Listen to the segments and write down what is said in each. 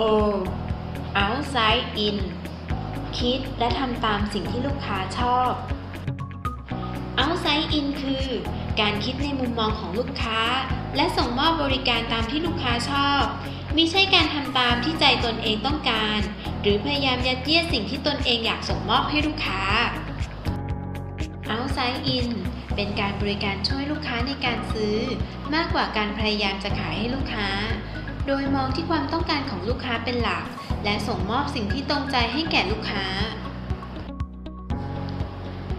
O outside in คิดและทำตามสิ่งที่ลูกค้าชอบ outside in คือ การคิดในมุมมองของลูกค้า และส่งมอบบริการตามที่ลูกค้าชอบมิใช่การทำตามที่ใจตนเองต้องการ หรือพยายามยัดเยียดสิ่งที่ตนเองอยากส่งมอบให้ลูกค้า outside in เป็นการบริการช่วยลูกค้าในการซื้อ มากกว่าการพยายามจะขายให้ลูกค้า โดยมองที่ความต้องการของลูกค้าเป็นหลัก และส่งมอบสิ่งที่ตรงใจให้แก่ลูกค้า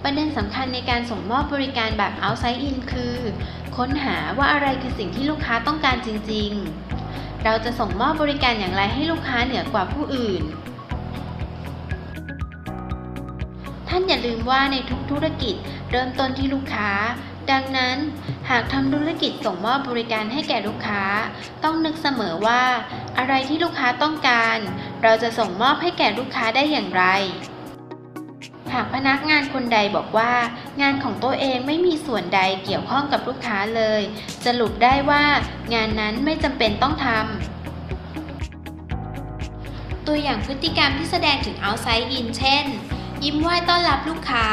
ประเด็นสำคัญในการส่งมอบบริการแบบ outside in คือ ค้นหาว่าอะไรคือสิ่งที่ลูกค้าต้องการจริง ๆ เราจะส่งมอบบริการอย่างไรให้ลูกค้าเหนือกว่าผู้อื่น ท่านอย่าลืมว่าในทุกธุรกิจเริ่มต้นที่ลูกค้า ดังนั้น หากทำธุรกิจส่งมอบบริการให้แก่ลูกค้า ต้องนึกเสมอว่า อะไรที่ลูกค้าต้องการ เราจะส่งมอบให้แก่ลูกค้าได้อย่างไร หากพนักงานคนใดบอกว่า งานของตัวเองไม่มีส่วนใดเกี่ยวข้องกับลูกค้าเลย สรุปได้ว่า งานนั้นไม่จำเป็นต้องทำตัวอย่างพฤติกรรมที่แสดงถึง outside in เช่น ยิ้มไหว้ต้อนรับลูกค้า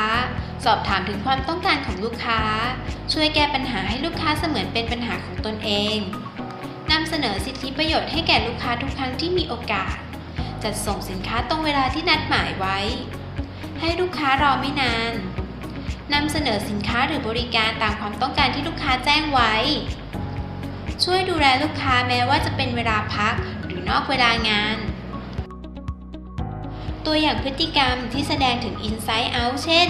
สอบถามถึงความต้องการของลูกค้า ช่วยแก้ปัญหาให้ลูกค้าเสมือนเป็นปัญหาของตนเองนำเสนอสิทธิประโยชน์ให้แก่ลูกค้าทุกครั้งที่มีโอกาส จัดส่งสินค้าตรงเวลาที่นัดหมายไว้ ให้ลูกค้ารอไม่นานนำเสนอสินค้าหรือบริการตามความต้องการที่ลูกค้าแจ้งไว้ ช่วยดูแลลูกค้าแม้ว่าจะเป็นเวลาพักหรือนอกเวลางาน ตัวอย่างพฤติกรรมที่แสดงถึง Inside Out เช่น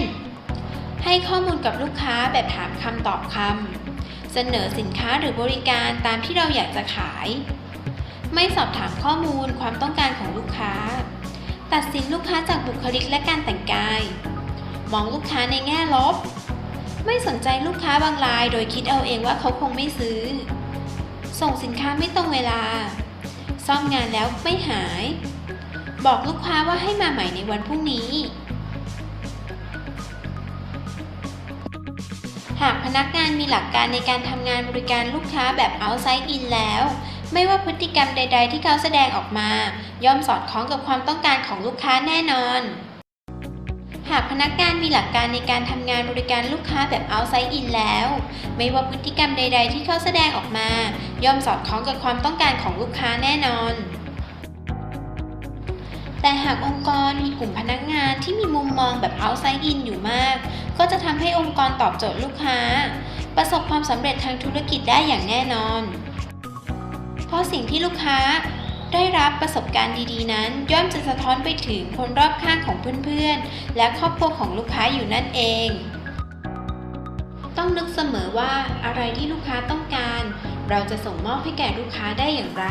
ให้ข้อมูลกับลูกค้าแบบถามคำตอบคำ เสนอสินค้าหรือบริการตามที่เราอยากจะขาย ไม่สอบถามข้อมูลความต้องการของลูกค้า ตัดสินลูกค้าจากบุคลิกและการแต่งกาย มองลูกค้าในแง่ลบ ไม่สนใจลูกค้าบางรายโดยคิดเอาเองว่าเขาคงไม่ซื้อ ส่งสินค้าไม่ตรงเวลา ซ่อมงานแล้วไม่หาย บอกลูกค้าว่าให้มาใหม่ในวันพรุ่งนี้ หากพนักงานมีหลักการในการทำงานบริการลูกค้าแบบ outside in แล้ว ไม่ว่าพฤติกรรมใด ๆ ที่เขาแสดงออกมา ย่อมสอดคล้องกับความต้องการของลูกค้าแน่นอน หากพนักงานมีหลักการในการทำงานบริการลูกค้าแบบ outside in แล้ว ไม่ว่าพฤติกรรมใด ๆ ที่เขาแสดงออกมา ย่อมสอดคล้องกับความต้องการของลูกค้าแน่นอน แต่หากองค์กรมีกลุ่มพนักงานที่มีมุมมองแบบ outside in อยู่มาก ก็จะทำให้องค์กรตอบโจทย์ลูกค้า ประสบความสำเร็จทางธุรกิจได้อย่างแน่นอน เพราะสิ่งที่ลูกค้าได้รับประสบการณ์ดีๆ นั้น ย่อมจะสะท้อนไปถึงคนรอบข้างของเพื่อนๆ และครอบครัวของลูกค้าอยู่นั่นเอง ต้องนึกเสมอว่าอะไรที่ลูกค้าต้องการ เราจะส่งมอบให้แก่ลูกค้าได้อย่างไร